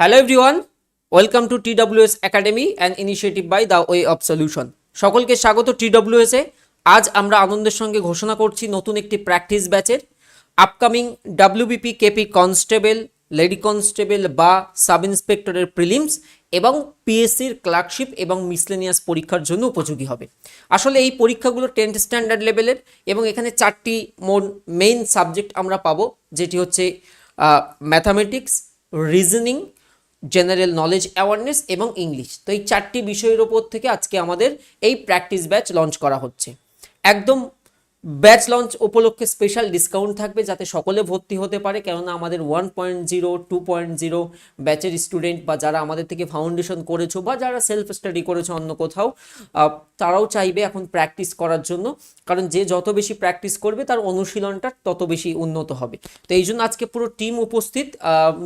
Hello everyone welcome to TWS academy and initiative by the way of solution সকলকে স্বাগত TWS আজ আমরা আনন্দের সঙ্গে ঘোষণা করছি নতুন একটি প্র্যাকটিস ব্যাচের upcoming WBP KP constable lady constable বা সাব ইন্সপেক্টরের প্রিলিমস এবং পিএসসির ক্লার্কশিপ এবং মিসলেনিয়াস পরীক্ষার জন্য উপযোগী হবে। আসলে এই পরীক্ষাগুলো টেন্থ স্ট্যান্ডার্ড লেভেলের এবং এখানে চারটি মোট মেইন সাবজেক্ট আমরা পাবো, যেটি হচ্ছে mathematics reasoning general knowledge awareness এবং ইংলিশ তো এই চারটি বিষয়ের ওপর থেকে আজকে আমাদের এই প্র্যাকটিস ব্যাচ লঞ্চ করা হচ্ছে। একদম ব্যাচ লঞ্চ উপলক্ষে স্পেশাল ডিসকাউন্ট থাকবে যাতে সকলে ভর্তি হতে পারে। কেননা আমাদের one point zero two point zero ব্যাচের স্টুডেন্ট বা যারা আমাদের থেকে ফাউন্ডেশন করেছ বা যারা সেলফ স্টাডি করেছ অন্য কোথাও তারাও চাইবে এখন প্র্যাকটিস করার জন্য। কারণ যে যত বেশি প্র্যাকটিস করবে, তার অনুশীলনটা তত বেশি উন্নত হবে। তো এই জন্য আজকে পুরো টিম উপস্থিত।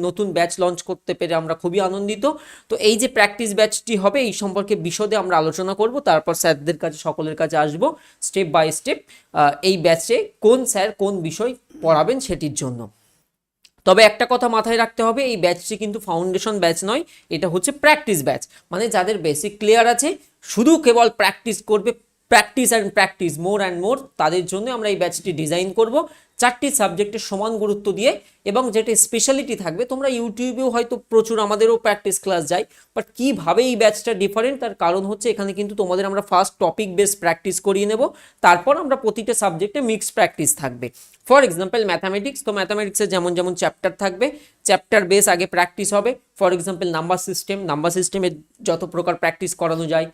নতুন ব্যাচ লঞ্চ করতে পেরে আমরা খুবই আনন্দিত। তো এই যে প্র্যাকটিস ব্যাচটি হবে, এই সম্পর্কে বিশদে আমরা আলোচনা করব। তারপর স্যারদের কাছে, সকলের কাছে আসব স্টেপ বাই স্টেপ এই ব্যাচে কোন স্যার কোন বিষয় পড়াবেন সেটির জন্য। তবে একটা কথা মাথায় রাখতে হবে, এই ব্যাচটি কিন্তু ফাউন্ডেশন ব্যাচ নয়, এটা হচ্ছে প্র্যাকটিস ব্যাচ মানে যাদের বেসিক ক্লিয়ার আছে, শুধু কেবল প্র্যাকটিস করবে practice and practice more and more তাদের জন্য আমরা এই ব্যাচটি ডিজাইন করব। চারটি সাবজেক্টে সমান গুরুত্ব দিয়ে এবং যেটা স্পেশালিটি থাকবে, তোমরা ইউটিউবেও হয়তো প্রচুর আমাদেরও প্র্যাকটিস ক্লাস যায় বাট কীভাবে এই ব্যাচটা ডিফারেন্ট তার কারণ হচ্ছে এখানে কিন্তু তোমাদের আমরা ফার্স্ট টপিক বেস প্র্যাকটিস করিয়ে নেব, তারপর আমরা প্রতিটা সাবজেক্টে মিক্সড প্র্যাকটিস থাকবে। ফর এক্সাম্পল ম্যাথামেটিক্স তো ম্যাথামেটিক্সের যেমন যেমন চ্যাপ্টার থাকবে চ্যাপ্টার বেস আগে প্র্যাকটিস হবে। For example number system number সিস্টেমে যত প্রকার প্র্যাকটিস করানো যায়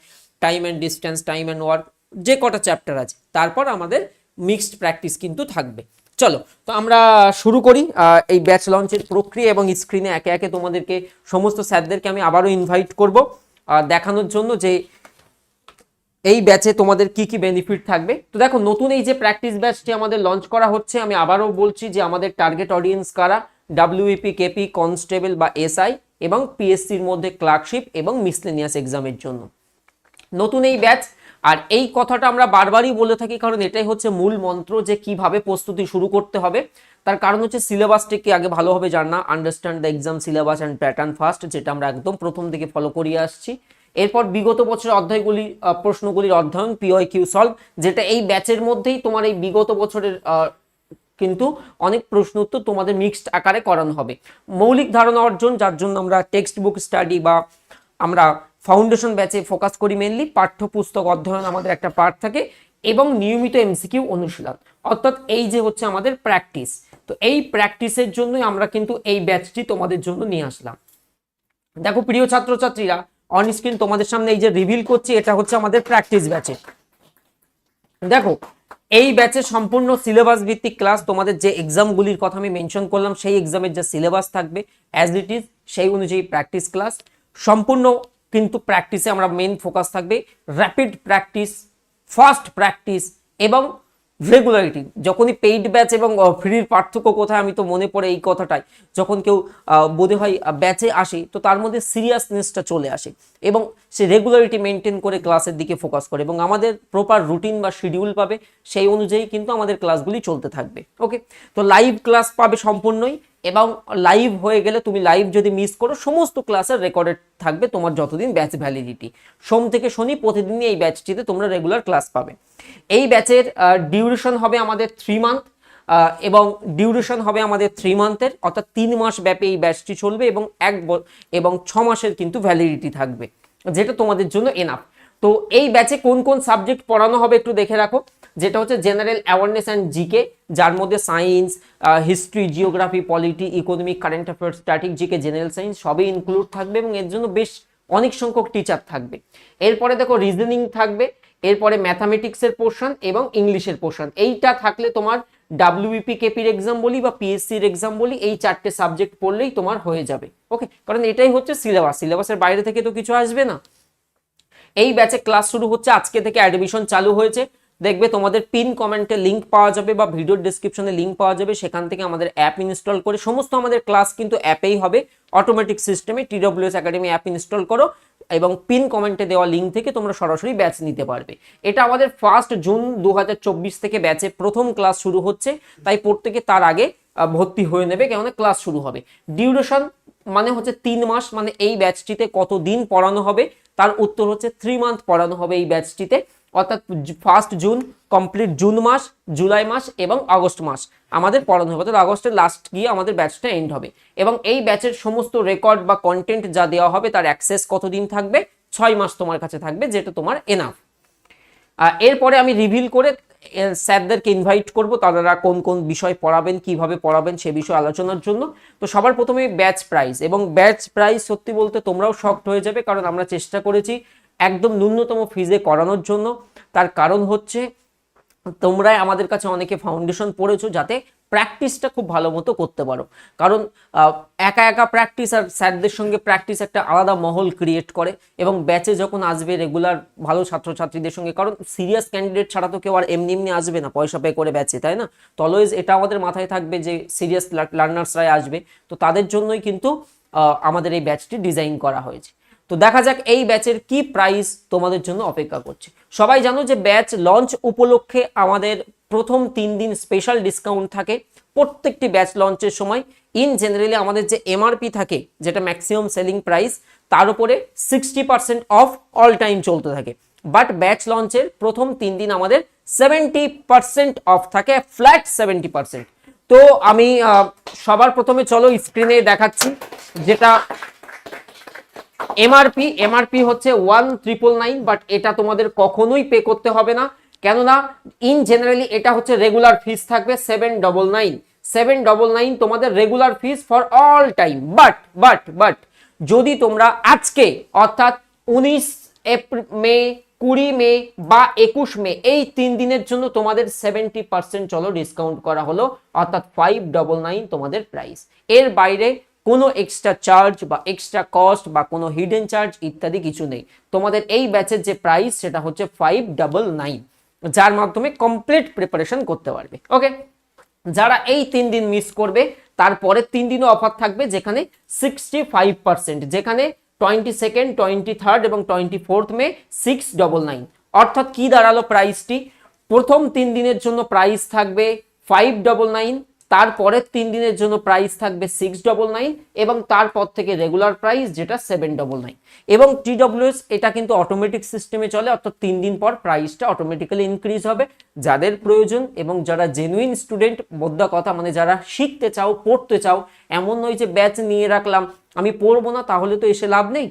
time and distance time and work যে কটা চ্যাপ্টার আছে, তারপর আমাদের মিক্সড প্র্যাকটিস কিন্তু থাকবে। চলো, তো আমরা শুরু করি এই ব্যাচ লঞ্চের প্রক্রিয়া এবং স্ক্রিনে একে একে তোমাদেরকে সমস্ত স্যারদেরকে আমি আবারও ইনভাইট করব দেখানোর জন্য যে এই ব্যাচে তোমাদের কি কি বেনিফিট থাকবে। তো দেখো, নতুন এই যে প্র্যাকটিস ব্যাচটি আমাদের লঞ্চ করা হচ্ছে, আমি আবারও বলছি যে আমাদের টার্গেট অডিয়েন্স কারা? ডাব্লিউইপি কেপি কনস্টেবল বা এসআই এবং পিএসসির মধ্যে ক্লার্কশিপ এবং মিসলেনিয়াস এক্সামের জন্য। নতুন এই ব্যাচ আর এই কথাটা আমরা বারবারই বলে থাকি, কারণ এটাই হচ্ছে মূল মন্ত্র যে কীভাবে প্রস্তুতি শুরু করতে হবে। তার কারণ হচ্ছে সিলেবাসটিকে আগে ভালোভাবে জানা understand the exam syllabus and pattern first যেটা আমরা একদম প্রথম থেকে ফলো করিয়ে আসছি। এরপর বিগত বছরের অধ্যায়গুলি প্রশ্নগুলির অধ্যয়ন পিওয়াই কিউ সলভ যেটা এই ব্যাচের মধ্যেই তোমার এই বিগত বছরের কিন্তু অনেক প্রশ্ন উত্তর তোমাদের মিক্সড আকারে করানো হবে। মৌলিক ধারণা অর্জন, যার জন্য আমরা টেক্সট বুক স্টাডি বা আমরা ফাউন্ডেশন ব্যাচে ফোকাস করি মেনলি পাঠ্যপুস্তক অধ্যয়ন আমাদের একটা পার্ট থাকে, এবং নিয়মিত এমসিকিউ অনুশীলন। অর্থাৎ এই যে হচ্ছে আমাদের প্র্যাকটিস তো এই প্র্যাকটিসের জন্যই আমরা কিন্তু এই ব্যাচটি তোমাদের জন্য নিয়ে আসলাম। দেখো প্রিয় ছাত্রছাত্রীরা অন স্ক্রিন তোমাদের সামনে এই যে রিভিল করছি, এটা হচ্ছে আমাদের প্র্যাকটিস ব্যাচে দেখো, এই ব্যাচে সম্পূর্ণ সিলেবাস ভিত্তিক ক্লাস তোমাদের যে এক্সামগুলির কথা আমি মেনশন করলাম, সেই এক্সামের যে সিলেবাস থাকবে অ্যাজ ইট ইজ সেই অনুযায়ী প্র্যাকটিস ক্লাস সম্পূর্ণ কিন্তু প্র্যাকটিসে আমরা মেন ফোকাস থাকবে র্যাপিড প্র্যাকটিস ফাস্ট প্র্যাকটিস এবং রেগুলারিটি যখনই পেইড ব্যাচ এবং ফ্রির পার্থক্য কোথায় আমি তো মনে পড়ে এই কথাটাই। যখন কেউ বোধ হয় ব্যাচে আসে, তো তার মধ্যে সিরিয়াসনেসটা চলে আসে এবং সে রেগুলারিটি মেনটেন করে ক্লাসের দিকে ফোকাস করে এবং আমাদের প্রপার রুটিন বা শিডিউল পাবে, সেই অনুযায়ী কিন্তু আমাদের ক্লাসগুলি চলতে থাকবে। ওকে তো লাইভ ক্লাস পাবে সম্পূর্ণই এবং লাইভ হয়ে গেলে তুমি লাইভ যদি মিস করো, সমস্ত ক্লাসের রেকর্ডেড থাকবে তোমার যতদিন ব্যাচ ভ্যালিডিটি সোম থেকে শনি প্রতিদিনই এই ব্যাচটিতে তোমরা রেগুলার ক্লাস পাবে। এই ব্যাচের ডিউরেশন হবে আমাদের থ্রি মান্থ এবং ডিউরেশন হবে আমাদের থ্রি মান্থের অর্থাৎ তিন মাস ব্যাপী এই ব্যাচটি চলবে এবং এক এবং ছ মাসের কিন্তু ভ্যালিডিটি থাকবে। যেটা তোমাদের জন্য এনাফ তো এই ব্যাচে কোন কোন সাবজেক্ট পড়ানো হবে একটু দেখে রাখো। যেটা হচ্ছে জেনারেল অ্যাওয়ারনেস অ্যান্ড জিকে যার মধ্যে science history geography polity economic current affairs static GK general science সবই ইনক্লুড থাকবে এবং এর জন্য বেশ অনেক সংখ্যক টিচার থাকবে। এরপরে দেখো রিজনিং থাকবে, এরপরে ম্যাথামেটিক্সের পোর্শন এবং ইংলিশের পোর্শন এইটা থাকলে তোমার ডাব্লিউবিপি কেপির এক্সাম বলি বা পিএসসির এক্সাম বলি, এই চারটে সাবজেক্ট পড়লেই তোমার হয়ে যাবে। ওকে কারণ এটাই হচ্ছে সিলেবাস সিলেবাসের বাইরে থেকে তো কিছু আসবে না। এই ব্যাচে ক্লাস শুরু হচ্ছে, আজকে থেকে অ্যাডমিশন চালু হয়েছে। দেখবে তোমাদের পিন কমেন্টে লিংক পাওয়া যাবে বা ভিডিওর ডিসক্রিপশনে লিংক পাওয়া যাবে, সেখান থেকে আমাদের অ্যাপ ইনস্টল করে সমস্ত আমাদের ক্লাস কিন্তু অ্যাপেই হবে। অটোমেটিক সিস্টেমে টিডব্লিউএস একাডেমি অ্যাপ ইনস্টল করো এবং পিন কমেন্টে দেওয়া লিঙ্ক থেকে তোমরা সরাসরি ব্যাচ নিতে পারবে। এটা আমাদের ফার্স্ট জুন দু হাজার চব্বিশ থেকে ব্যাচে প্রথম ক্লাস শুরু হচ্ছে, তাই প্রত্যেকে তার আগে ভর্তি হয়ে নেবে কেননা ক্লাস শুরু হবে। ডিউরেশন মানে হচ্ছে তিন মাস মানে এই ব্যাচটিতে কত দিন পড়ানো হবে, তার উত্তর হচ্ছে থ্রি মান্থ পড়ানো হবে এই ব্যাচটিতে অর্থাৎ ফার্স্ট জুন কমপ্লিট জুন মাস জুলাই মাস এবং আগস্ট মাস। আমাদের পড়ানো হবে, অর্থাৎ আগস্টের লাস্ট গিয়ে আমাদের ব্যাচটা এন্ড হবে। এবং এই ব্যাচের সমস্ত রেকর্ড বা কন্টেন্ট যা দেওয়া হবে, তার অ্যাক্সেস কতদিন থাকবে? ছয় মাস তোমার কাছে থাকবে, যেটা তোমার এনাফ এরপরে আমি রিভিল করে স্যারদেরকে ইনভাইট করব, তারা কোন কোন বিষয় পড়াবেন, কীভাবে পড়াবেন, সে বিষয়ে আলোচনার জন্য। তো সবার প্রথমে ব্যাচ প্রাইস এবং ব্যাচ প্রাইস সত্যি বলতে তোমরাও শক্ট হয়ে যাবে, কারণ আমরা চেষ্টা করেছি একদম ন্যূনতম ফিজে করানোর জন্য। তার কারণ হচ্ছে, তোমরাই আমাদের কাছে অনেকে ফাউন্ডেশন পড়েছো যাতে প্র্যাকটিসটা খুব ভালো মতো করতে পারো। কারণ একা একা প্র্যাকটিস আর স্যারদের সঙ্গে প্র্যাকটিস একটা আলাদা মহল ক্রিয়েট করে এবং ব্যাচে যখন আসবে রেগুলার ভালো ছাত্রছাত্রীদের সঙ্গে, কারণ সিরিয়াস ক্যান্ডিডেট ছাড়া তো কেউ আর এমনি এমনি আসবে না পয়সা পে করে ব্যাচে তাই না? তো অলওয়েজ এটা আমাদের মাথায় থাকবে যে সিরিয়াস লার্নার্সরাই আসবে। তো তাদের জন্যই কিন্তু আমাদের এই ব্যাচটি ডিজাইন করা হয়েছে। তো দেখা যাক এই ব্যাচের কি প্রাইস তোমাদের জন্য অপেক্ষা করছে। সবাই জানো যে ব্যাচ লঞ্চ উপলক্ষে আমাদের প্রথম তিন দিন স্পেশাল ডিসকাউন্ট থাকে। প্রত্যেকটি ব্যাচ লঞ্চের সময় ইন জেনারেলি আমাদের যে এমআরপি থাকে, যেটা ম্যাক্সিমাম সেলিং প্রাইস তার উপরে sixty percent off all time চলতে থাকে। বাট ব্যাচ লঞ্চের প্রথম তিন দিন আমাদের সেভেন্টি পার্সেন্ট অফ থাকে ফ্ল্যাট সেভেন্টি পার্সেন্ট তো আমি সবার প্রথমে চলো স্ক্রিনে দেখাচ্ছি, যেটা এমআরপি এমআরপি হচ্ছে ওয়ান ট্রিপল নাইন বাট এটা তোমাদের কখনোই পে করতে হবে না। কেননা ইন জেনারেলি এটা হচ্ছে রেগুলার ফিস থাকবে seven double nine seven double nine তোমাদের regular fees for all time but but but যদি তোমরা আজকে, অর্থাৎ উনিশ এপ্রিল, মে, কুড়ি মে বা একুশ মে, এই তিন দিনের জন্য তোমাদের সেভেন্টি পার্সেন্ট চলো ডিসকাউন্ট করা হলো। অর্থাৎ ফাইভ ডবল নাইন তোমাদের প্রাইস এর বাইরে কোনো এক্সট্রা চার্জ বা এক্সট্রা কস্ট বা কোনো হিডেন চার্জ ইত্যাদি কিছু নেই। তোমাদের এই ব্যাচের যে প্রাইস সেটা হচ্ছে ফাইভ ডাবল নাইন যার মাধ্যমে কমপ্লিট প্রিপারেশন করতে পারবে। ওকে যারা এই তিন দিন মিস করবে, তারপরে তিন দিনও অফার থাকবে যেখানে সিক্সটি ফাইভ পার্সেন্ট যেখানে টোয়েন্টি সেকেন্ড টোয়েন্টি থার্ড এবং twenty fourth May six double nine অর্থাৎ কি দাঁড়াল প্রাইসটি প্রথম তিন দিনের জন্য প্রাইস থাকবে ফাইভ ডবল নাইন তারপরের তিন দিনের জন্য প্রাইস থাকবে সিক্স ডবল নাইন এবং তারপর থেকে রেগুলার প্রাইস যেটা সেভেন ডবল নাইন এবং টিডব্লিউএস এটা কিন্তু অটোমেটিক সিস্টেমে চলে, অর্থাৎ তিন দিন পর প্রাইসটা অটোমেটিক্যালি ইনক্রিজ হবে। যাদের প্রয়োজন এবং যারা জেনুইন স্টুডেন্ট বোদ্ধা কথা মানে যারা শিখতে চাও, পড়তে চাও, এমন নয় যে ব্যাচ নিয়ে রাখলাম, আমি পড়ব না, তাহলে তো এসে লাভ নেই।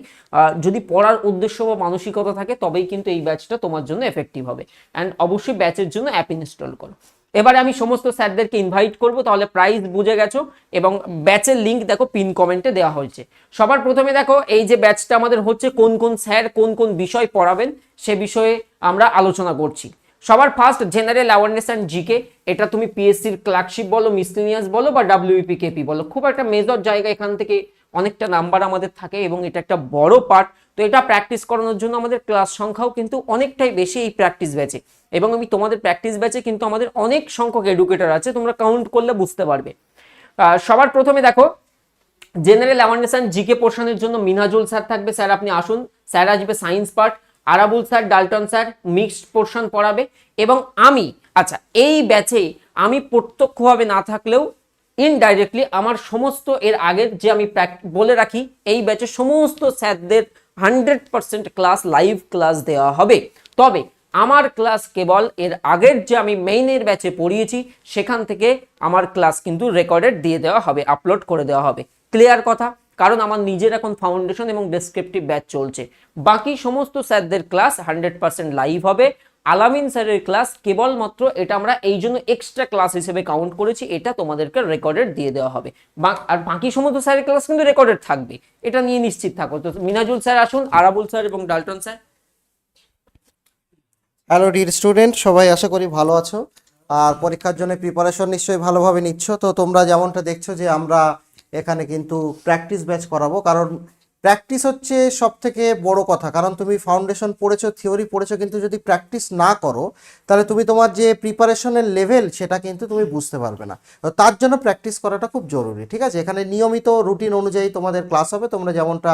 যদি পড়ার উদ্দেশ্য বা মানসিকতা থাকে, তবেই কিন্তু এই ব্যাচটা তোমার জন্য এফেক্টিভ হবে। অ্যান্ড অবশ্যই ব্যাচের জন্য অ্যাপ ইনস্টল করো। এবারে আমি সমস্ত স্যারদেরকে ইনভাইট করব, তাহলে প্রাইস বুঝে গেছো এবং ব্যাচের লিংক দেখো পিন কমেন্টে দেওয়া হয়েছে। সবার প্রথমে দেখো, এই যে ব্যাচটা আমাদের হচ্ছে কোন কোন স্যার কোন কোন বিষয় পড়াবেন, সে বিষয়ে আমরা আলোচনা করছি। সবার first general awareness and GK এটা তুমি পিএসসির ক্লার্কশিপ বলো মিসলিনিয়াস বলো বা ডাব্লিউপি কেপি বলো, খুব একটা মেজর জায়গা এখান থেকে অনেকটা নাম্বার আমাদের থাকে এবং এটা একটা বড় পার্ট তো এটা প্র্যাকটিস করানোর জন্য আমাদের ক্লাস সংখ্যাও কিন্তু অনেকটাই বেশি এই প্র্যাকটিস ব্যাচে এবং আমি তোমাদের প্র্যাকটিস ব্যাচে কিন্তু আমাদের অনেক সংখ্যক এডুকেটর আছে, তোমরা কাউন্ট করলে বুঝতে পারবে। সবার প্রথমে দেখো জেনারেল অ্যাওয়ারনেস অ্যান্ড জিকে পোর্শনের জন্য মিনাজুল স্যার থাকবে। স্যার আপনি আসুন। স্যার আসবে science part Arabul sir Dalton sir mixed portion পড়াবে। এবং আমি আচ্ছা এই ব্যাচে আমি প্রত্যক্ষভাবে না থাকলেও ইনডাইরেক্টলি আমার সমস্ত এর আগের যে আমি বলে রাখি, এই ব্যাচে সমস্ত স্যারদের hundred percent class, live class দেওয়া হবে। তবে আমার ক্লাস কেবল এর আগের যে আমি মেইনের ব্যাচে পড়িয়েছি, সেখান থেকে আমার ক্লাস কিন্তু রেকর্ডেড দিয়ে দেওয়া হবে আপলোড করে দেওয়া হবে। ক্লিয়ার কথা? কারণ আমার নিজের এখন ফাউন্ডেশন এবং ডেসক্রিপটিভ ব্যাচ চলছে। বাকি সমস্ত স্যারদের ক্লাস হান্ড্রেড পার্সেন্ট লাইভ হবে। আলামিন স্যারের ক্লাস কেবলমাত্র এটা আমরা এই জন্য এক্সট্রা ক্লাস হিসেবে কাউন্ট করেছি, এটা তোমাদেরকে রেকর্ডেড দিয়ে দেওয়া হবে। আর বাকি সমস্ত স্যারের ক্লাস কিন্তু রেকর্ডেড থাকবে। এটা নিয়ে নিশ্চিত থাকো। তো মিনাজুল স্যার আসুন, আরাবুল স্যার এবং Dalton sir. Hello dear student সবাই আশা করি ভালো আছো। আর পরীক্ষার জন্য প্রিপারেশন নিশ্চয়ই ভালোভাবে নিচ্ছ। তো তোমরা যেমনটা দেখছ যে আমরা এখানে কিন্তু প্র্যাকটিস ব্যাচ করাবো। কারণ প্র্যাকটিস হচ্ছে সব থেকে বড় কথা। কারণ তুমি ফাউন্ডেশন পড়েছো থিওরি পড়েছো, কিন্তু যদি প্র্যাকটিস না করো, তাহলে তুমি তোমার যে প্রিপারেশনের লেভেল সেটা কিন্তু তুমি বুঝতে পারবে না। তার জন্য প্র্যাকটিস করাটা খুব জরুরি, ঠিক আছে? এখানে নিয়মিত রুটিন অনুযায়ী তোমাদের ক্লাস হবে, তোমরা যেমনটা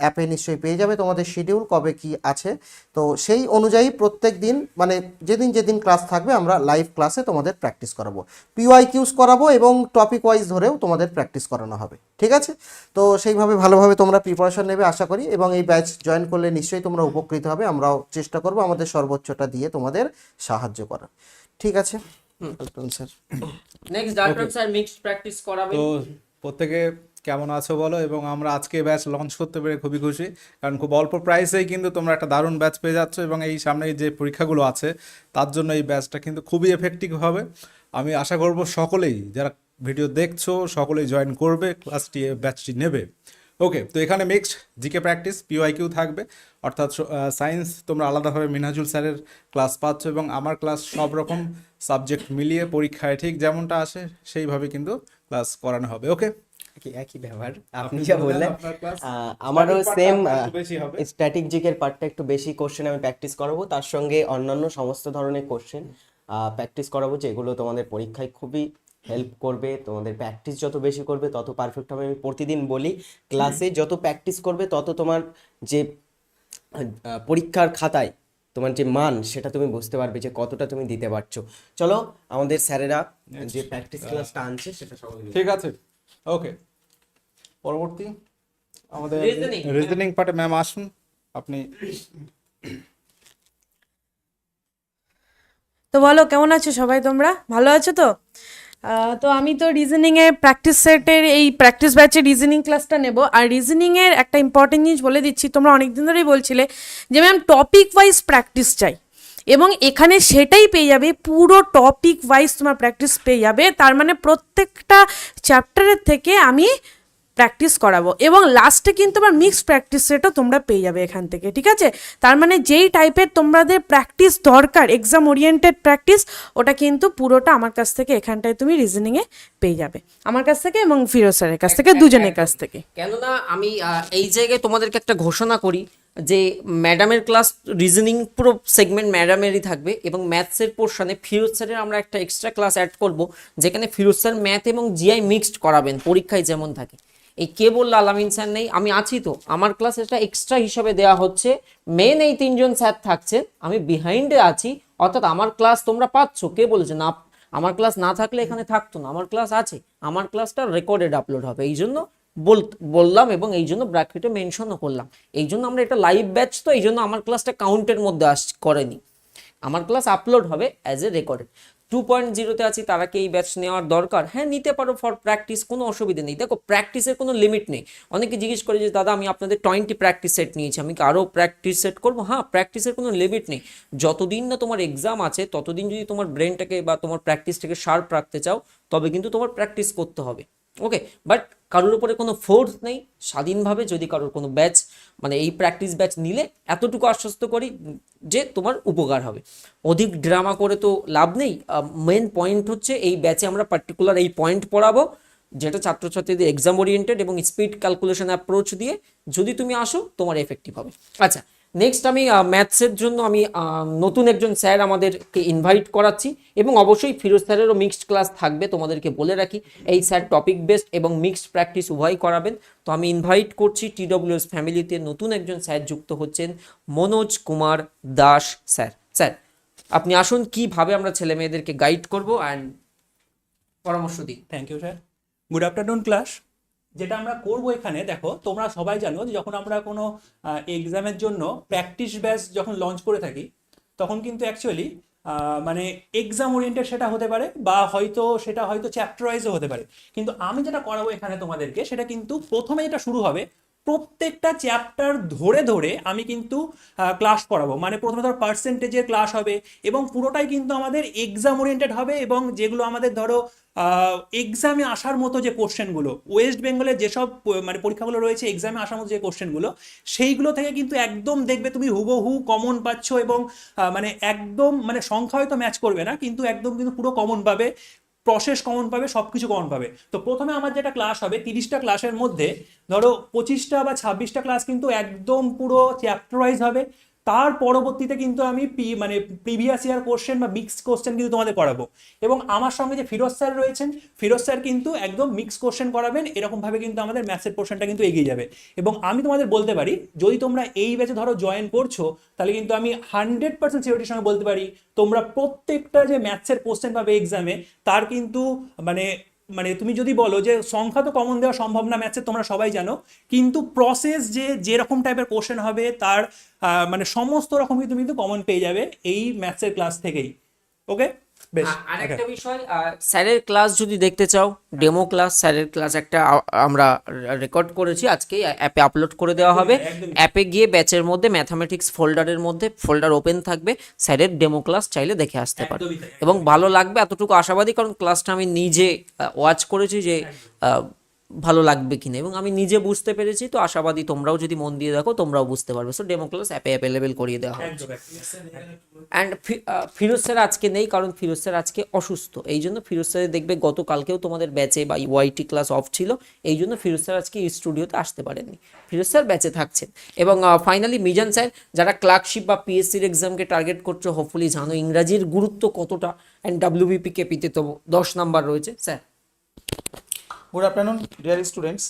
অ্যাপে নিশ্চয়ই পেয়ে যাবে, তোমাদের শিডিউল কবে কি আছে। তো সেই অনুযায়ী প্রত্যেক দিন মানে যেদিন যেদিন ক্লাস থাকবে, আমরা লাইভ ক্লাসে তোমাদের প্র্যাকটিস করাবো। পিওয়াই কিউজ করাবো এবং টপিক ওয়াইজ ধরেও তোমাদের প্র্যাকটিস করানো হবে, ঠিক আছে? তো সেইভাবে ভালোভাবে তোমরা প্রিপারেশন নেবে আশা করি এবং এই ব্যাচ জয়েন করলে নিশ্চয়ই তোমরা উপকৃত হবে। আমরাও চেষ্টা করব আমাদের সর্বোচ্চটা দিয়ে তোমাদের সাহায্য করার। ঠিক আছে? স্যার। নেক্সট ডাক্তার স্যার মিক্সড প্র্যাকটিস করাবেন। তো প্রত্যেকে কেমন আছো বলো এবং আমরা আজকে ব্যাচ লঞ্চ করতে পেরে খুবই খুশি কারণ খুব অল্প প্রাইসেই কিন্তু তোমরা একটা দারুণ ব্যাচ পেয়ে যাচ্ছ এবং এই সামনে যে পরীক্ষাগুলো আছে তার জন্য এই ব্যাচটা কিন্তু খুবই এফেক্টিভ হবে। আমি আশা করব সকলেই যারা ভিডিও দেখছ সকলেই জয়েন করবে ক্লাসটি ব্যাচটি নেবে। ওকে তো এখানে মিক্সড জিকে প্র্যাকটিস পিওয়াইকিউ থাকবে। অর্থাৎ সায়েন্স তোমরা আলাদাভাবে মিনহাজুল স্যারের ক্লাস পাচ্ছ এবং আমার ক্লাস সব রকম সাবজেক্ট মিলিয়ে পরীক্ষায় ঠিক যেমনটা আসে সেইভাবে কিন্তু ক্লাস করানো হবে ওকে একই ব্যাপার। আপনি যা বললেন আমারও সেম বেশি হবে। পার্টটা একটু বেশি কোশ্চেন আমি প্র্যাকটিস করাবো। তার সঙ্গে অন্যান্য সমস্ত ধরনের কোশ্চেন প্র্যাকটিস করাবো যেগুলো তোমাদের পরীক্ষায় খুবই হেল্প করবে তোমাদের প্র্যাকটিস যত বেশি করবে তত পারফেক্ট হবে। আমি প্রতিদিন বলি ক্লাসে যত প্র্যাকটিস করবে তত তোমার যে পরীক্ষার খাতায় তোমার যে মান সেটা তুমি বুঝতে পারবে যে কতটা তুমি দিতে পারছ। চলো আমাদের স্যারেরা যে প্র্যাকটিস ক্লাসটা আনছে সেটা সকলে ঠিক আছে। ওকে পরবর্তী আমাদের. রিজনিং পার্টে ম্যাম আসুন। আপনি তো বলো কেমন আছো সবাই তোমরা? ভালো আছো তো? তো আমি তো রিজনিংয়ে প্র্যাকটিস সেটের এই প্র্যাকটিস ব্যাচের রিজনিং ক্লাসটা নেব। আর রিজনিংয়ের একটা ইম্পর্টেন্ট জিনিস বলে দিচ্ছি, তোমরা অনেক দিন ধরেই বলছিলে যে ম্যাম টপিক ওয়াইজ প্র্যাকটিস চাই। এবং এখানে সেটাই পেয়ে যাবে, পুরো টপিক ওয়াইজ তোমার প্র্যাকটিস পেয়ে যাবে। তার মানে প্রত্যেকটা চ্যাপ্টারের থেকে আমি প্র্যাকটিস করাবো। এবং লাস্টে কিন্তু আমার মিক্সড প্র্যাকটিস সেটও তোমরা পেয়ে যাবে এখান থেকে ঠিক আছে? তার মানে যেই টাইপের তোমাদের প্র্যাকটিস দরকার এক্সাম ওরিয়েন্টেড প্র্যাকটিস ওটা কিন্তু পুরোটা আমার কাছ থেকে এখানটায় তুমি রিজনিংয়ে পেয়ে যাবে। আমার কাছ থেকে এবং ফিরোজ স্যারের কাছ থেকে দুজনের কাছ থেকে। কেননা আমি এই জায়গায় তোমাদেরকে একটা ঘোষণা করি যে ম্যাডামের ক্লাস রিজনিং পুরো সেগমেন্ট ম্যাডামেরই থাকবে এবং ম্যাথসের পোর্শনে ফিরোজ স্যারের আমরা একটা এক্সট্রা ক্লাস অ্যাড করব, যেখানে ফিরোজ স্যার ম্যাথ এবং জিআই মিক্সড করাবেন, পরীক্ষায় যেমন থাকে। এই কে বলল, আলামিন স্যার নেই, আমি আছি তো। আমার ক্লাস এটা এক্সট্রা হিসাবে দেওয়া হচ্ছে। মেন এই তিনজন স্যার থাকছেন, আমি বিহাইন্ডে আছি, অর্থাৎ আমার ক্লাস তোমরা পাচ্ছ। কে বলেছে? না, আমার ক্লাস না থাকলে এখানে থাকতো না, আমার ক্লাস আছে, আমার ক্লাসটা রেকর্ডেড আপলোড হবে। এই জন্য বললাম এবং এই জন্য ব্র্যাকেটে মেনশনও করলাম। এই জন্য আমরা এটা লাইভ ব্যাচ তো, এই জন্য আমার ক্লাসটা কাউন্টের মধ্যে আস, করেনি। আমার ক্লাস আপলোড হবে as a recorded two point জিরোতে আছি, তারা কি এই ব্যাচ নেওয়ার দরকার? হ্যাঁ নিতে পারো ফর প্র্যাকটিস কোনো অসুবিধা নেই। দেখো প্র্যাকটিসের কোনো লিমিট নেই। অনেকে জিজ্ঞেস করে যে, দাদা, আমি আপনাদের টোয়েন্টি প্র্যাকটিস সেট নিয়েছি, আমি কি আরও প্র্যাকটিস সেট করব? হ্যাঁ প্র্যাকটিসের কোনো লিমিট নেই। যতদিন না তোমার এক্সাম আছে, ততদিন যদি তোমার ব্রেনটাকে বা তোমার প্র্যাকটিসটাকে শার্প রাখতে চাও, তবে কিন্তু তোমার প্র্যাকটিস করতে হবে। ওকে বাট কারোর উপরে কোনো ফোর্স নেই, স্বাধীনভাবে যদি কারোর কোনো ব্যাচ মানে এই প্র্যাকটিস ব্যাচ নিলে এতটুকু আশ্বস্ত করি যে তোমার উপকার হবে। অধিক ড্রামা করে তো লাভ নেই। মেন পয়েন্ট হচ্ছে এই ব্যাচে আমরা পার্টিকুলার এই পয়েন্ট পড়াবো, যেটা ছাত্রছাত্রীদের এক্সাম ওরিয়েন্টেড এবং স্পিড ক্যালকুলেশন অ্যাপ্রোচ দিয়ে যদি তুমি আসো, তোমার এফেক্টিভ হবে। আচ্ছা নেক্সট আমি ম্যাথসের জন্য আমি নতুন একজন স্যার আমাদেরকে ইনভাইট করাচ্ছি এবং অবশ্যই ফিরোজ স্যারেরও মিক্সড ক্লাস থাকবে, তোমাদেরকে বলে রাখি। এই স্যার টপিক বেসড এবং মিক্সড প্র্যাকটিস উভয়ই করাবেন। তো আমি ইনভাইট করছি টি টিডব্লিউএস ফ্যামিলিতে নতুন একজন স্যার যুক্ত হচ্ছেন মনোজ কুমার দাস স্যার স্যার আপনি আসুন, কীভাবে আমরা ছেলে মেয়েদেরকে গাইড করব অ্যান্ড পরামর্শ দিই thank you sir good afternoon class যেটা আমরা করব এখানে, দেখো, তোমরা সবাই জানো যে যখন আমরা কোনো এক্সামের জন্য প্র্যাকটিস ব্যাচ যখন লঞ্চ করে থাকি, তখন কিন্তু অ্যাকচুয়ালি মানে এক্সাম ওরিয়েন্টেড সেটা হতে পারে বা হয়তো সেটা হয়তো চ্যাপ্টার ওয়াইজও হতে পারে। কিন্তু আমি যেটা করাবো এখানে তোমাদেরকে, সেটা কিন্তু প্রথমে যেটা শুরু হবে প্রত্যেকটা চ্যাপ্টার ধরে ধরে আমি কিন্তু ক্লাস করাবো মানে প্রথমে ধরো পার্সেন্টেজের ক্লাস হবে এবং পুরোটাই কিন্তু আমাদের এক্সাম ওরিয়েন্টেড হবে এবং যেগুলো আমাদের ধরো এক্সামে আসার মতো যে কোশ্চেনগুলো ওয়েস্ট বেঙ্গলের যেসব মানে পরীক্ষাগুলো রয়েছে এক্সামে আসার মতো যে কোশ্চেনগুলো সেইগুলো থেকে কিন্তু একদম দেখবে তুমি হুবহু কমন পাচ্ছ এবং মানে একদম মানে সংখ্যা হয়তো ম্যাচ করবে না, কিন্তু একদম কিন্তু পুরো কমন পাবে। প্রসেস কমন পাবে সব কিছু কমন পাবে। তো প্রথমে আমার যেটা ক্লাস হবে, তিরিশটা ক্লাসের মধ্যে, ধরো পঁচিশটা বা ছাব্বিশটা ক্লাস কিন্তু একদম পুরো চ্যাপ্টারাইজ হবে। তার পরবর্তীতে কিন্তু আমি মানে প্রিভিয়াস ইয়ার কোশ্চেন বা মিক্স কোশ্চেন কিন্তু তোমাদের করাবো। এবং আমার সঙ্গে যে ফিরোজ স্যার রয়েছেন, ফিরোজ স্যার কিন্তু একদম মিক্স কোশ্চেন করাবেন এরকমভাবে কিন্তু আমাদের ম্যাথসের পোর্শনটা কিন্তু এগিয়ে যাবে। এবং আমি তোমাদের বলতে পারি, যদি তোমরা এই ব্যাচে ধরো জয়েন করছ, তাহলে কিন্তু আমি হান্ড্রেড পার্সেন্ট সিওরিটির সঙ্গে বলতে পারি, তোমরা প্রত্যেকটা যে ম্যাথসের কোশ্চেন পাবে এক্সামে তার কিন্তু মানে মানে তুমি যদি বলো যে সংখ্যা তো কমন দেওয়া সম্ভব না ম্যাথসে তোমরা সবাই জানো, কিন্তু প্রসেস যে যেরকম টাইপের কোশ্চেন হবে, তার মানে সমস্ত রকমই তুমি কিন্তু কমন পেয়ে যাবে এই ম্যাথসের ক্লাস থেকেই ওকে বেশ আরেকটা বিষয় স্যারের ক্লাস যদি দেখতে চাও ডেমো ক্লাস স্যারের ক্লাস একটা আমরা রেকর্ড করেছি আজকে অ্যাপে আপলোড করে দেওয়া হবে। অ্যাপে গিয়ে ব্যাচের মধ্যে ম্যাথামেটিক্স ফোল্ডারের মধ্যে ফোল্ডার ওপেন থাকবে স্যারের ডেমো ক্লাস চাইলে দেখে আসতে পারো। এবং ভালো লাগবে এতটুকু আশাবাদী কারণ ক্লাসটা আমি নিজে ওয়াচ করেছি যে ভালো লাগবে কিনা। এবং আমি নিজে বুঝতে পেরেছি তো আশাবাদী তোমরাও যদি মন দিয়ে দেখো তোমরাও বুঝতে পারবে। সো ডেমো ক্লাস অ্যাপে অ্যাভেলেবেল করিয়ে দেওয়া একদম। অ্যান্ড ফিরোজ স্যার আজকে নেই কারণ ফিরোজ স্যার আজকে অসুস্থ। এই জন্য ফিরোজ স্যার দেখবে গতকালকেও তোমাদের ব্যাচে বা ওয়াইটি ক্লাস অফ ছিল। এই জন্য ফিরোজ স্যার আজকে স্টুডিওতে আসতে পারেননি। ফিরোজ স্যার ব্যাচে থাকছেন। এবং ফাইনালি মিজান স্যার যারা ক্লার্কশিপ বা পিএসসির এক্সামকে টার্গেট করছ হোপফুলি জানো ইংরাজির গুরুত্ব কতটা। অ্যান্ড ডাব্লিউবিপি কেপিতে তো দশ নাম্বার রয়েছে। Sir. Good afternoon dear students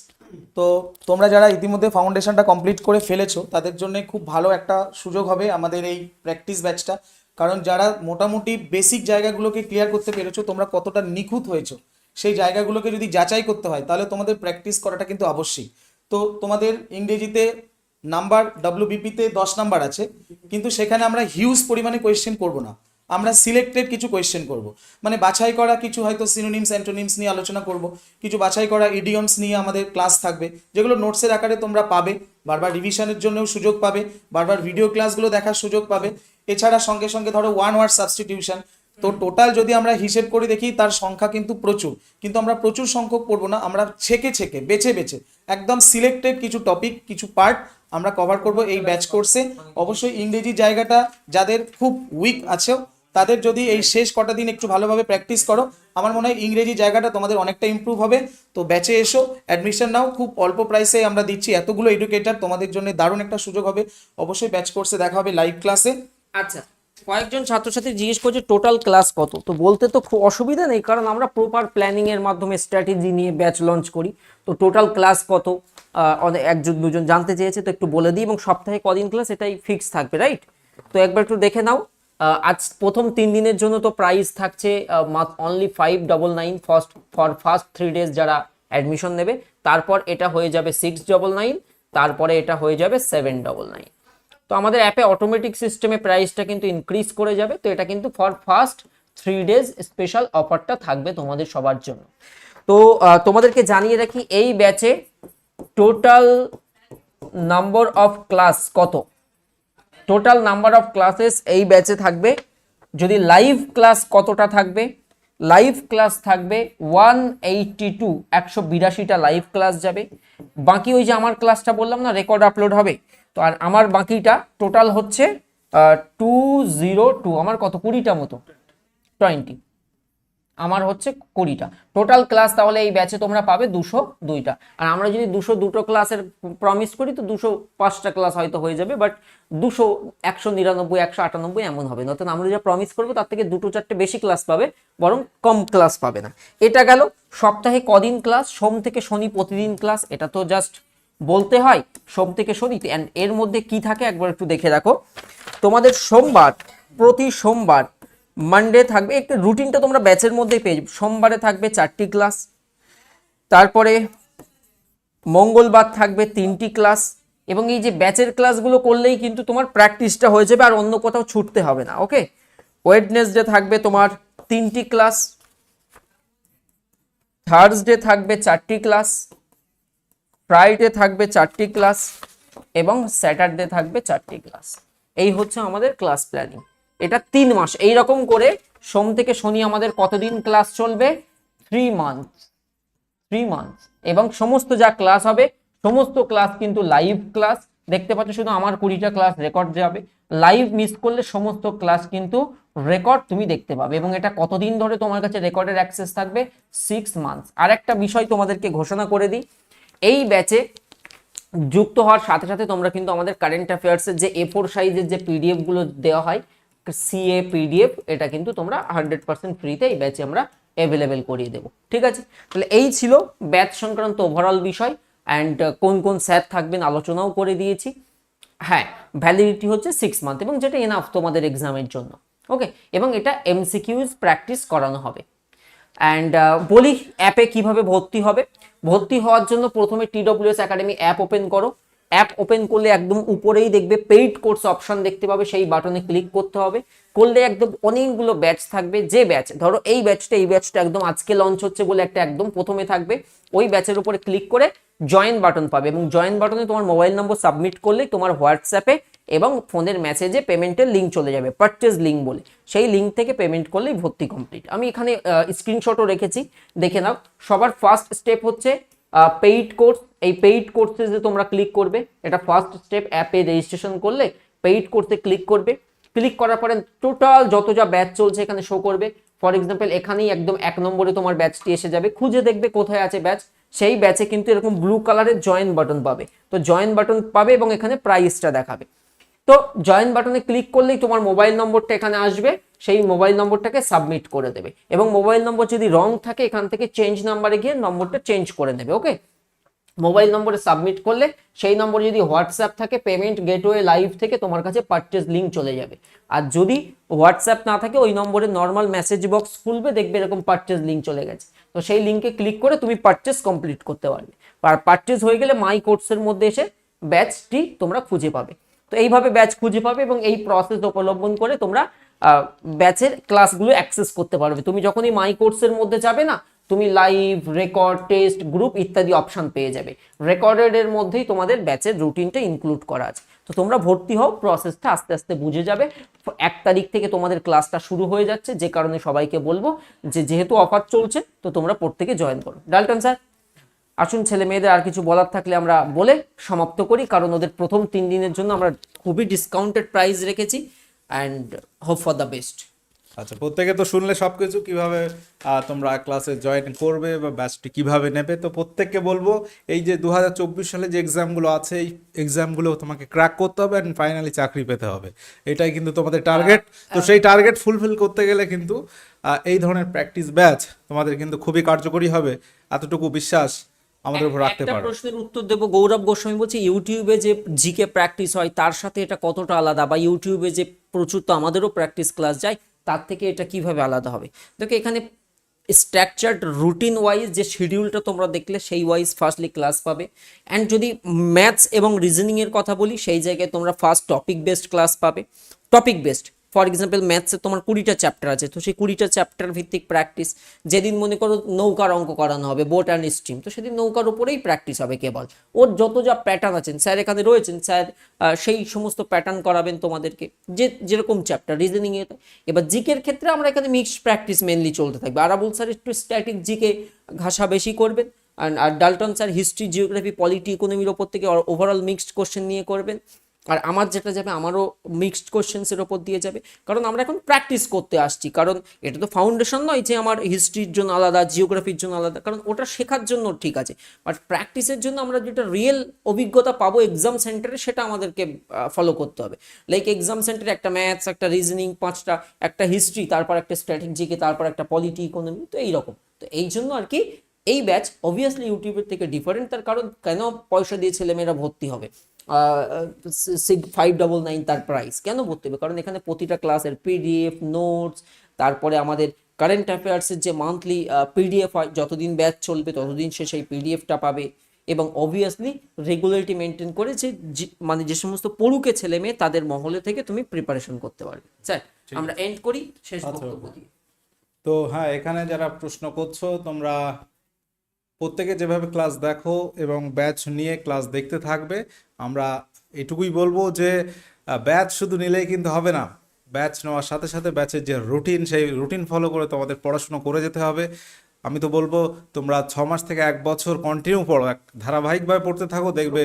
তো তোমরা যারা ইতিমধ্যে ফাউন্ডেশনটা কমপ্লিট করে ফেলেছো, তাদের জন্য খুব ভালো একটা সুযোগ হবে আমাদের এই প্র্যাকটিস ব্যাচটা কারণ যারা মোটামুটি বেসিক জায়গাগুলোকে ক্লিয়ার করতে পেরেছ, তোমরা কতটা নিখুঁত হয়েছো, সেই জায়গাগুলোকে যদি যাচাই করতে হয়, তাহলে তোমাদের প্র্যাকটিস করাটা কিন্তু অবশ্যই। তো তোমাদের ইংরেজিতে নাম্বার ডাব্লিউবিপিতে দশ নাম্বার আছে, কিন্তু সেখানে আমরা হিউজ পরিমাণে কোয়েশ্চেন করব না। আমরা সিলেক্টেড কিছু কোয়েশ্চেন করব। মানে বাছাই করা কিছু হয়তো সিনোনিমস অ্যান্টোনিমস নিয়ে আলোচনা করব। কিছু বাছাই করা ইডিয়মস নিয়ে আমাদের ক্লাস থাকবে। যেগুলো নোটসের আকারে তোমরা পাবে, বারবার রিভিশনের জন্যও সুযোগ পাবে, বারবার ভিডিও ক্লাসগুলো দেখার সুযোগ পাবে। এছাড়া সঙ্গে সঙ্গে ধরো ওয়ান ওয়ার্ড সাবস্টিটিউশন তো টোটাল যদি আমরা হিসেব করে দেখি, তার সংখ্যা কিন্তু প্রচুর। কিন্তু আমরা প্রচুর সংখ্যক পড়ব না, আমরা ছেকে ছেকে, বেছে বেছে, একদম সিলেক্টেড কিছু টপিক কিছু পার্ট আমরা কভার করব এই ব্যাচ কোর্সে অবশ্যই ইংরেজি জায়গাটা যাদের খুব উইক আছে তাদের যদি এই শেষ কটা দিন একটু ভালোভাবে প্র্যাকটিস করো, আমার মনে হয় ইংরেজি জায়গাটা তোমাদের অনেকটা ইমপ্রুভ হবে। তো ব্যাচে এসো অ্যাডমিশন নাও, খুব অল্প প্রাইসে আমরা দিচ্ছি, এতগুলো এডুকেটার তোমাদের জন্য দারুণ একটা সুযোগ হবে। অবশ্যই ব্যাচ কোর্সে দেখা হবে লাইভ ক্লাসে আচ্ছা কয়েকজন ছাত্রছাত্রী জিজ্ঞেস করছে টোটাল ক্লাস কত? তো বলতে তো খুব অসুবিধা নেই, কারণ আমরা প্রপার প্ল্যানিং এর মাধ্যমে স্ট্র্যাটেজি নিয়ে ব্যাচ লঞ্চ করি। তো টোটাল ক্লাস কত? অনেক একজন, দুজন জানতে চেয়েছে, তো একটু বলে দিই, এবং সপ্তাহে কদিন ক্লাস এটাই ফিক্স থাকবে রাইট তো একবার একটু দেখে নাও। আজ প্রথম তিন দিনের জন্য তো প্রাইস থাকছে only five double nine first for first three days যারা অ্যাডমিশন নেবে, তারপর এটা হয়ে যাবে সিক্স ডবল নাইন তারপরে এটা হয়ে যাবে সেভেন ডবল নাইন তো আমাদের অ্যাপে অটোমেটিক সিস্টেমে প্রাইসটা কিন্তু ইনক্রিজ করে যাবে, তো এটা কিন্তু for first three days special অফারটা থাকবে তোমাদের সবার জন্য। তো তোমাদেরকে জানিয়ে রাখি, এই ব্যাচে টোটাল নাম্বার অফ ক্লাস কত? টোটাল নাম্বার অফ ক্লাসেস এই ব্যাচে থাকবে। যদি লাইভ ক্লাস কতটা থাকবে? লাইভ ক্লাস থাকবে ওয়ান এইটটি টু একশো বিরাশিটা লাইভ ক্লাস যাবে। বাকি ওই যে আমার ক্লাসটা বললাম না রেকর্ড আপলোড হবে। তো আর আমার বাকিটা টোটাল হচ্ছে টু জিরো টু আমার কত? কুড়িটা মতো। টোয়েন্টি আমার হচ্ছে কুড়িটা। টোটাল ক্লাস তাহলে এই ব্যাচে তোমরা পাবে দুশো দুইটা। আর আমরা যদি দুশো দুটো ক্লাসের প্রমিস করি, তো দুশো পাঁচটা ক্লাস হয়তো হয়ে যাবে বাট দুশো একশো নিরানব্বই, একশো আটানব্বই এমন হবে। নতুন আমরা যা প্রমিস করব, তার থেকে দুটো চারটে বেশি ক্লাস পাবে, বরং কম ক্লাস পাবে না। এটা গেল সপ্তাহে কদিন ক্লাস সোম থেকে শনি প্রতিদিন ক্লাস এটা তো জাস্ট বলতে হয়, সোম থেকে শনি। অ্যান্ড এর মধ্যে কি থাকে একবার একটু দেখে রাখো। তোমাদের সোমবার, প্রতি সোমবার মানডে থাকবে, একটা রুটিনটা তোমরা ব্যাচের মধ্যেই পেয়ে যাবে। সোমবারে থাকবে চারটি ক্লাস তারপরে মঙ্গলবার থাকবে তিনটি ক্লাস এবং এই যে ব্যাচের ক্লাসগুলো করলেই কিন্তু তোমার প্র্যাকটিসটা হয়ে যাবে আর অন্য কোথাও ছুটতে হবে না ওকে ওয়েডনেসডে থাকবে তোমার তিনটি ক্লাস থার্সডে থাকবে চারটি ক্লাস ফ্রাইডে থাকবে চারটি ক্লাস এবং স্যাটারডে থাকবে চারটি ক্লাস এই হচ্ছে আমাদের ক্লাস প্ল্যানিং এটা তিন মাস। এই রকম করে সোম থেকে শনি আমাদের কতদিন ক্লাস চলবে? থ্রি মান্থ থ্রি মান্থ এবং সমস্ত যা ক্লাস হবে, সমস্ত ক্লাস কিন্তু লাইভ ক্লাস দেখতে পাচ্ছ শুধু আমার কুড়িটা ক্লাস রেকর্ড যাবে। লাইভ মিস করলে সমস্ত ক্লাস কিন্তু রেকর্ড তুমি দেখতে পাবে। এবং এটা কতদিন ধরে তোমার কাছে রেকর্ডের অ্যাক্সেস থাকবে? সিক্স মান্থস আর একটা বিষয় তোমাদেরকে ঘোষণা করে দিই। এই ব্যাচে যুক্ত হওয়ার সাথে সাথে তোমরা কিন্তু আমাদের কারেন্ট অ্যাফেয়ার্সের যে এ ফোর সাইজের যে পিডিএফগুলো দেওয়া হয় সিএ পিডিএফ এটা কিন্তু তোমরা হান্ড্রেড পার্সেন্ট ফ্রিতে এই ব্যাচে আমরা অ্যাভেলেবেল করিয়ে দেবো। ঠিক আছে? তাহলে এই ছিল ব্যাচ সংক্রান্ত ওভারঅল বিষয় অ্যান্ড কোন কোন স্যার থাকবেন আলোচনাও করে দিয়েছি। হ্যাঁ ভ্যালিডিটি হচ্ছে সিক্স মান্থ এবং যেটা এনাফ তোমাদের এক্সামের জন্য। ওকে এবং এটা এমসিকিউজ প্র্যাকটিস করানো হবে। অ্যান্ড বলি অ্যাপে কীভাবে ভর্তি হবে? ভর্তি হওয়ার জন্য প্রথমে টিডব্লিউএস একাডেমি অ্যাপ ওপেন করো। অ্যাপ ওপেন করলে একদম উপরেই দেখবে পেইড কোর্স অপশন দেখতে পাবে, সেই বাটনে ক্লিক করতে হবে। করলে একদম অনেকগুলো ব্যাচ থাকবে, যে ব্যাচ ধরো এই ব্যাচটা এই ব্যাচটা একদম আজকে লঞ্চ হচ্ছে বলে একটা একদম প্রথমে থাকবে, ওই ব্যাচের উপরে ক্লিক করে জয়েন বাটন পাবে এবং জয়েন বাটনে তোমার মোবাইল নম্বর সাবমিট করলেই তোমার হোয়াটসঅ্যাপে এবং ফোনের মেসেজে পেমেন্টের লিঙ্ক চলে যাবে পারচেজ লিঙ্ক বলে। সেই লিঙ্ক থেকে পেমেন্ট করলেই ভর্তি কমপ্লিট আমি এখানে স্ক্রিনশটও রেখেছি, দেখে নাও। সবার ফার্স্ট স্টেপ হচ্ছে পেইড কোর্স এই পেইড কোর্সে যে তোমরা ক্লিক করবে। এটা ফার্স্ট স্টেপ অ্যাপে রেজিস্ট্রেশন করলে পেইড কোর্সে ক্লিক করবে। ক্লিক করার পরে টোটাল যত যা ব্যাচ চলছে এখানে শো করবে। ফর এক্সাম্পল এখানেই একদম এক নম্বরে তোমার ব্যাচটি এসে যাবে। খুঁজে দেখবে কোথায় আছে ব্যাচ সেই ব্যাচে কিন্তু এরকম ব্লু কালারের জয়েন বাটন পাবে। তো জয়েন বাটন পাবে এবং এখানে প্রাইসটা দেখাবে। তো জয়েন বাটনে ক্লিক করলেই তোমার মোবাইল নম্বরটা এখানে আসবে। সেই মোবাইল নম্বরটাকে সাবমিট করে দেবে। এবং মোবাইল নম্বর যদি রং থাকে এখান থেকে চেঞ্জ নাম্বারে গিয়ে নম্বরটা চেঞ্জ করে নেবে ওকে মোবাইল নম্বরে সাবমিট করলে সেই নম্বরে যদি হোয়াটসঅ্যাপ থাকে পেমেন্ট গেটওয়ে লাইভ থেকে তোমার কাছে পারচেজ লিঙ্ক চলে যাবে। আর যদি হোয়াটসঅ্যাপ না থাকে, ওই নম্বরে নর্মাল মেসেজ বক্স খুলবে, দেখবে এরকম পারচেজ লিঙ্ক চলে গেছে। তো সেই লিঙ্কে ক্লিক করে তুমি পারচেজ কমপ্লিট করতে পারবে। আর পারচেজ হয়ে গেলে মাই কোর্সের মধ্যে এসে ব্যাচটি তোমরা খুঁজে পাবে। তো এইভাবে ব্যাচ খুঁজে পাবে এবং এই প্রসেস অবলম্বন করে তোমরা ব্যাচের ক্লাসগুলো অ্যাক্সেস করতে পারবে। তুমি যখনই মাই কোর্সের মধ্যে যাবে না, তুমি লাইভ রেকর্ড টেস্ট গ্রুপ ইত্যাদি অপশন পেয়ে যাবে। রেকর্ডেড এর মধ্যেই তোমাদের ব্যাচের রুটিনটা ইনক্লুড করা আছে। তো তোমরা ভর্তি হও প্রসেসটা আস্তে আস্তে বুঝে যাবে। এক তারিখ থেকে তোমাদের ক্লাসটা শুরু হয়ে যাচ্ছে, যে কারণে সবাইকে বলব যে যেহেতু অফার চলছে, তো তোমরা প্রত্যেকে জয়েন করো। ডালটন স্যার, আসুন ছেলে মেয়েদের আর কিছু বলার থাকলে আমরা বলে সমাপ্ত করি, কারণ ওদের প্রথম তিন দিনের জন্য আমরা খুবই ডিসকাউন্টেড প্রাইস রেখেছি। And hope for the best আচ্ছা প্রত্যেকে তো শুনলে সবকিছু কীভাবে তোমরা ক্লাসে জয়েন করবে বা ব্যাচটি কীভাবে নেবে তো প্রত্যেককে বলব এই যে দু হাজার চব্বিশ সালে যে এক্সামগুলো আছে এই এক্সামগুলো তোমাকে ক্র্যাক করতে হবে অ্যান্ড ফাইনালি চাকরি পেতে হবে। এটাই কিন্তু তোমাদের টার্গেট তো সেই টার্গেট ফুলফিল করতে গেলে কিন্তু এই ধরনের প্র্যাকটিস ব্যাচ তোমাদের কিন্তু খুবই কার্যকরী হবে। এতটুকু বিশ্বাস। আমাদের উপর রাখতে একটা পারো। প্রশ্নের উত্তর দেবো। গৌরব গোস্বামী বলছে ইউটিউবে যে জিকে প্র্যাকটিস হয় তার সাথে এটা কতটা আলাদা? বা ইউটিউবে যে প্রচুর তো আমাদেরও প্র্যাকটিস ক্লাস যায় তার থেকে এটা কীভাবে আলাদা হবে? দেখো এখানে স্ট্রাকচার্ড রুটিন ওয়াইজ যে শিডিউলটা তোমরা দেখলে সেই ওয়াইজ ফার্স্টলি ক্লাস পাবে। অ্যান্ড যদি ম্যাথস এবং রিজনিংয়ের কথা বলি সেই জায়গায় তোমরা ফার্স্ট টপিক বেসড ক্লাস পাবে। টপিক বেসড ফর এক্সাম্পল, ম্যাথসে তোমার কুড়িটা চ্যাপ্টার আছে, তো সেই কুড়িটা চ্যাপ্টার ভিত্তিক প্র্যাকটিস, যেদিন মনে করো নৌকার অঙ্ক করানো হবে, বোট অ্যান্ড স্ট্রিম তো সেদিন নৌকার উপরেই প্র্যাকটিস হবে কেবল। ওর যত যা প্যাটার্ন আছেন, স্যার এখানে রয়েছেন, স্যার সেই সমস্ত প্যাটার্ন করাবেন তোমাদেরকে, যে যেরকম চ্যাপ্টার রিজনিংয়ে এবার জিকের ক্ষেত্রে আমরা এখানে মিক্সড প্র্যাকটিস মেনলি চলতে থাকবে। আরাবুল স্যার একটু স্ট্যাটিক জিকে ঘাসা বেশি করবেন, আর আর Dalton sir history geography polity ইকোনমির ওপর থেকে ওভারঅল মিক্সড কোশ্চেন নিয়ে করবেন। আর আমার যেটা যাবে, আমারও মিক্সড কোশ্চেন্সের ওপর দিয়ে যাবে। কারণ আমরা এখন প্র্যাকটিস করতে আসছি। কারণ এটা তো ফাউন্ডেশন নয় যে আমার হিস্ট্রির জন্য আলাদা জিওগ্রাফির জন্য আলাদা। কারণ ওটা শেখার জন্য ঠিক আছে। বাট প্র্যাকটিসের জন্য আমরা যেটা রিয়েল অভিজ্ঞতা পাবো এক্সাম সেন্টারে সেটা আমাদেরকে ফলো করতে হবে। লাইক এক্সাম সেন্টারে একটা ম্যাথস একটা রিজনিং পাঁচটা, একটা হিস্ট্রি তারপর একটা স্ট্র্যাটেজিকে তারপর একটা পলিটি ইকোনমি তো এইরকম। তো এই জন্য আর কি, এই ব্যাচ অবভিয়াসলি ইউটিউবের থেকে ডিফারেন্ট তার কারণ কেন পয়সা দিয়ে ছেলেমেয়েরা ভর্তি হবে? ফাইভ ডবল নাইন তার প্রাইস কেন ভর্তি হবে? কারণ এখানে প্রতিটা ক্লাসের পিডিএফ নোটস তারপরে আমাদের কারেন্ট অ্যাফেয়ার্সের যে মান্থলি পিডিএফ হয় যতদিন ব্যাচ চলবে ততদিন সে সেই পিডিএফটা পাবে। এবং অবভিয়াসলি রেগুলারিটি মেনটেন করে যে মানে যে সমস্ত পড়ুকে ছেলে মেয়ে তাদের মহলে থেকে তুমি প্রিপারেশন করতে পারবে। স্যার আমরা এন্ড করি শেষ বক্তব্য দিয়ে। তো হ্যাঁ এখানে যারা প্রশ্ন করছ তোমরা প্রত্যেকে যেভাবে ক্লাস দেখো এবং ব্যাচ নিয়ে ক্লাস দেখতে থাকবে, আমরা এটুকুই বলব যে ব্যাচ শুধু নিলেই কিন্তু হবে না। ব্যাচ নেওয়ার সাথে সাথে ব্যাচের যে রুটিন, সেই রুটিন ফলো করে তোমাদের পড়াশুনো করে যেতে হবে। আমি তো বলব, তোমরা ছ মাস থেকে এক বছর কন্টিনিউ পড়ো, এক ধারাবাহিকভাবে পড়তে থাকো, দেখবে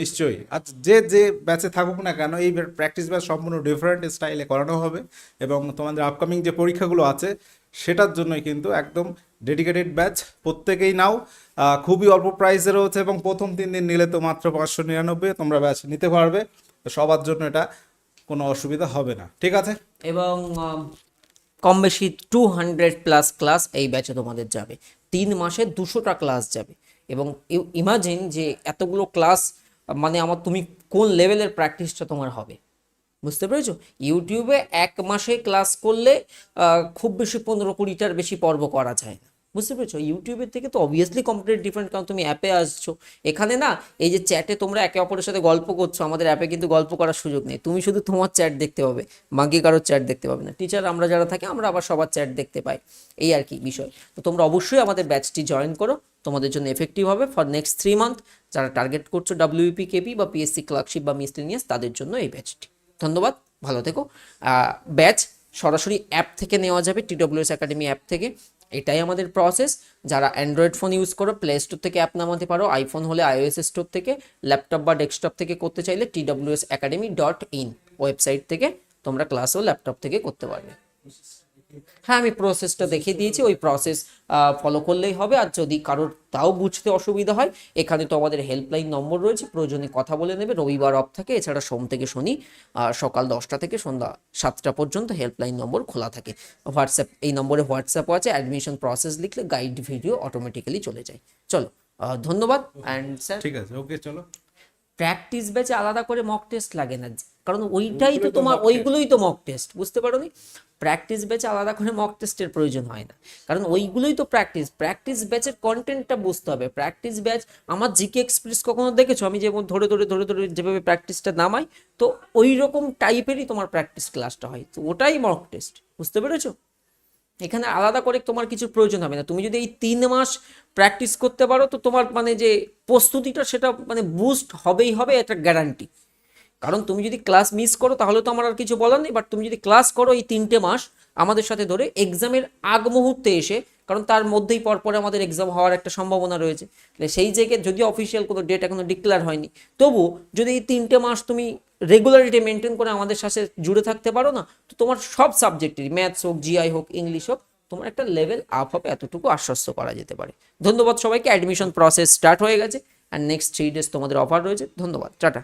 নিশ্চয়ই। আচ্ছা যে যে ব্যাচে থাকুক না কেন, এই প্র্যাকটিস ব্যাচ সম্পূর্ণ ডিফারেন্ট স্টাইলে করানো হবে এবং তোমাদের আপকামিং যে পরীক্ষাগুলো আছে সেটার জন্যই কিন্তু একদম ডেডিকেটেড ব্যাচ প্রত্যেকেই নাও। খুবই অল্প প্রাইসে রয়েছে এবং প্রথম তিন দিন নিলে তো মাত্র পাঁচশো নিরানব্বই, তোমরা ব্যাচ নিতে পারবে। সবার জন্য এটা কোনো অসুবিধা হবে না। ঠিক আছে? এবং কম বেশি টু হান্ড্রেড প্লাস ক্লাস এই ব্যাচে তোমাদের যাবে। তিন মাসে দুশোটা ক্লাস যাবে। এবং ইমাজিন যে এতগুলো ক্লাস মানে আমার তুমি কোন লেভেলের প্র্যাকটিসটা তোমার হবে? বুঝতে পেরেছ? ইউটিউবে এক মাসে ক্লাস করলে খুব বেশি পনেরো কুড়িটার বেশি পর্ব করা যায় না। বুঝতে পেরেছ? ইউটিউবের থেকে তো অবভিয়াসলি কমপ্লিট ডিফারেন্ট কারণ তুমি অ্যাপে আসছো। এখানে না, এই যে চ্যাটে তোমরা একে অপরের সাথে গল্প করছ, আমাদের অ্যাপে কিন্তু গল্প করার সুযোগ নেই। তুমি শুধু তোমার চ্যাট দেখতে পাবে, বাকি কারোর চ্যাট দেখতে পাবে না। টিচার আমরা যারা থাকি, আমরা আবার সবার চ্যাট দেখতে পাই। এই আর কি বিষয়। তো তোমরা অবশ্যই আমাদের ব্যাচটি জয়েন করো। তোমাদের জন্য এফেক্টিভ হবে ফর নেক্সট থ্রি মান্থ যারা টার্গেট করছ ডাব্লিউপি কেপি বা পিএসসি ক্লার্কশিপ বা মিসলিনিয়াস তাদের জন্য এই ব্যাচটি ধন্যবাদ, ভালো থেকো। ব্যাচ সরাসরি অ্যাপ থেকে নেওয়া যাবে, টিডব্লিউএস একাডেমি অ্যাপ থেকে। এটাই আমাদের প্রসেস যারা অ্যান্ড্রয়েড ফোন ইউজ করো প্লে স্টোর থেকে অ্যাপ নামাতে পারো। আইফোন হলে আইওএস স্টোর থেকে ল্যাপটপ বা ডেস্কটপ থেকে করতে চাইলে TWS academy dot in website থেকে তোমরা ক্লাস ও ল্যাপটপ থেকে করতে পারবে। হ্যাঁ আমি প্রসেসটা দেখিয়ে দিয়েছি ওই প্রসেস ফলো করলেই হবে। আর যদি কারোর তাও বুঝতে অসুবিধা হয় এখানে তো আমাদের হেল্পলাইন নম্বর রয়েছে প্রয়োজনে কথা বলে নেবে। রবিবার অফ থাকে এছাড়া সোম থেকে শনি সকাল দশটা থেকে সন্ধ্যা সাতটা পর্যন্ত হেল্পলাইন নম্বর খোলা থাকে। হোয়াটসঅ্যাপ এই নম্বরে হোয়াটসঅ্যাপও আছে অ্যাডমিশন প্রসেস লিখলে গাইড ভিডিও অটোমেটিক্যালি চলে যায়। চলো ধন্যবাদ অ্যান্ড স্যার ঠিক আছে ওকে চলো। প্র্যাকটিস ব্যাচে আলাদা করে মক টেস্ট লাগে না। কারণ ওইটাই তো তোমার ওইগুলোই তো মক টেস্ট বুঝতে পারো নি প্র্যাকটিস ব্যাচে আলাদা করে মক টেস্টের প্রয়োজন হয় না। কারণ ওইগুলোই তো প্র্যাকটিস প্র্যাকটিস ব্যাচের কন্টেন্টটা বুঝতে হবে। প্র্যাকটিস ব্যাচ আমার জিকে এক্সপ্রেস কখনো দেখেছ? আমি যেমন ধরে ধরে ধরে ধরে যেভাবে প্র্যাকটিসটা নামাই তো ওই রকম টাইপেরই তোমার প্র্যাকটিস ক্লাসটা হয়। তো ওটাই মক টেস্ট বুঝতে পেরেছ? এখানে আলাদা করে তোমার কিছু প্রয়োজন হবে না। তুমি যদি এই তিন মাস প্র্যাকটিস করতে পারো তো তোমার মানে যে প্রস্তুতিটা সেটা মানে বুস্ট হবেই হবে এটা গ্যারান্টি কারণ তুমি যদি ক্লাস মিস করো, তাহলে তো আমার আর কিছু বলার নেই বাট তুমি যদি ক্লাস করো এই তিনটে মাস, আমাদের সাথে ধরে এক্সামের আগ মুহূর্তে এসে, কারণ তার মধ্যেই পরপরে আমাদের এক্সাম হওয়ার একটা সম্ভাবনা রয়েছে সেই জায়গায় যদি অফিসিয়াল কোনো ডেট এখনও ডিক্লেয়ার হয়নি, তবু যদি এই তিনটে মাস তুমি রেগুলারিটি মেনটেন করে আমাদের সাথে জুড়ে থাকতে পারো না, তো তোমার সব সাবজেক্টেরই ম্যাথস হোক জিআই হোক ইংলিশ হোক, তোমার একটা লেভেল আপ হবে, এতটুকু আশ্বস্ত করা যেতে পারে। ধন্যবাদ সবাইকে অ্যাডমিশন প্রসেস স্টার্ট হয়ে গেছে অ্যান্ড নেক্সট থ্রি ডেজ তোমাদের অফার রয়েছে, ধন্যবাদ, টাটা।